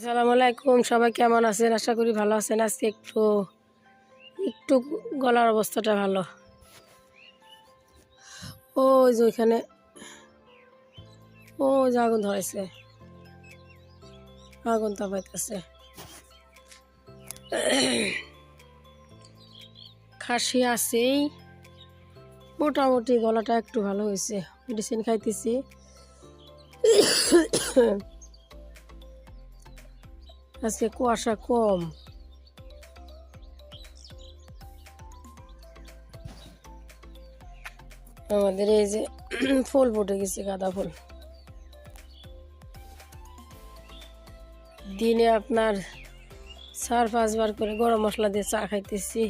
আসসালামু আলাইকুম, সবাই কেমন আছেন? আশা করি ভালো আছেন। আজকে একটু একটু গলার অবস্থাটা ভালো। ওই যে ওইখানে। ও, যে আগুন ধরেছে আগুন তাপাইতেছে। খাসি আছেই। মোটামুটি গলাটা একটু ভালো হয়েছে। মেডিসিন খাইতেছি। আজকে কুয়াশা কম। আমাদের এই যে ফুল ফুটে গেছে, গাঁদা ফুল। দিনে আপনার চার, পাঁচবার করে গরম মশলা দিয়ে চা খাইতেছি।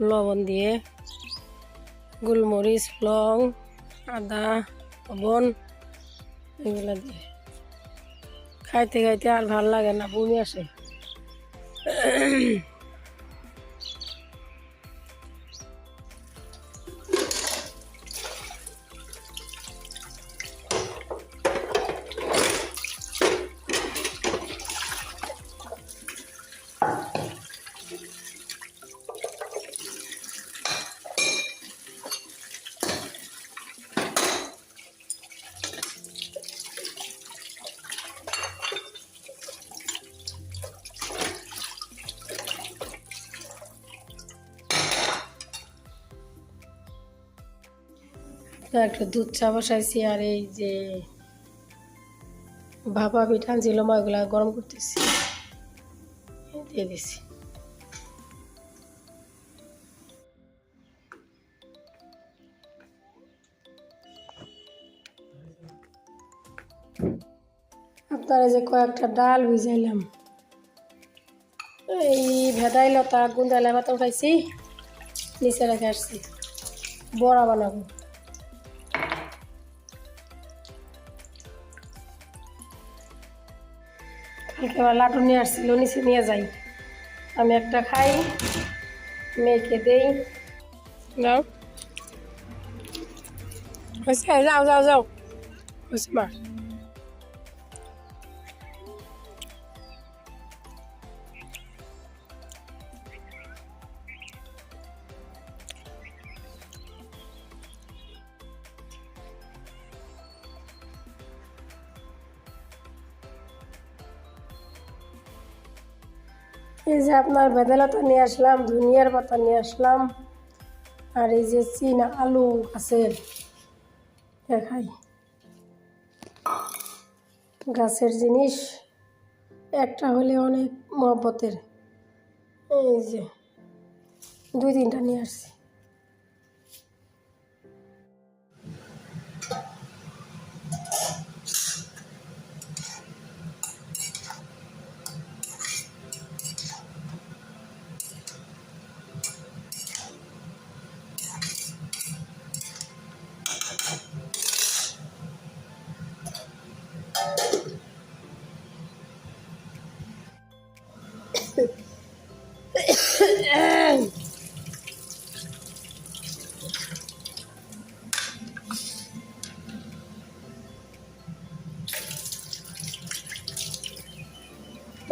লবণ দিয়ে। গোলমরিচ, লং, আদা, লবণ, এগুলো দিয়ে। খাইতে খাইতে আর ভালো লাগে না বমি আসে। তো একটা দুধ চা বসাইছি আর এই যে ভাপা পিঠা ছিল মা ওগুলা গরম করতেছি। দিয়ে দিছি। আপনারা যে কয়েকটা ডাল ভিজাইলাম, এই ভেদাই লতা গুন্দাইলা পাতা উঠাইছি নিচে রেখে আসছি। বড়া বানাবো। আবার লাটু নিয়ে আসছিল, নিচে নিয়ে যাই। আমি একটা খাই, মেয়েকে দেই। হয়েছে? যাও যাও যাও। মা এই যে আপনার ভেদালতা নিয়ে আসলাম, ধুনিয়ার পাতা নিয়ে আসলাম, আর এই যে চীনা আলু গাছের দেখাই। গাছের জিনিস, একটা হলে অনেক মহব্বতের। এই যে দুই তিনটা নিয়ে আসছি।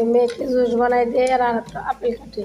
তো মেয়েকে জুস বানাই দিয়ে আর একটা আপেল কাটি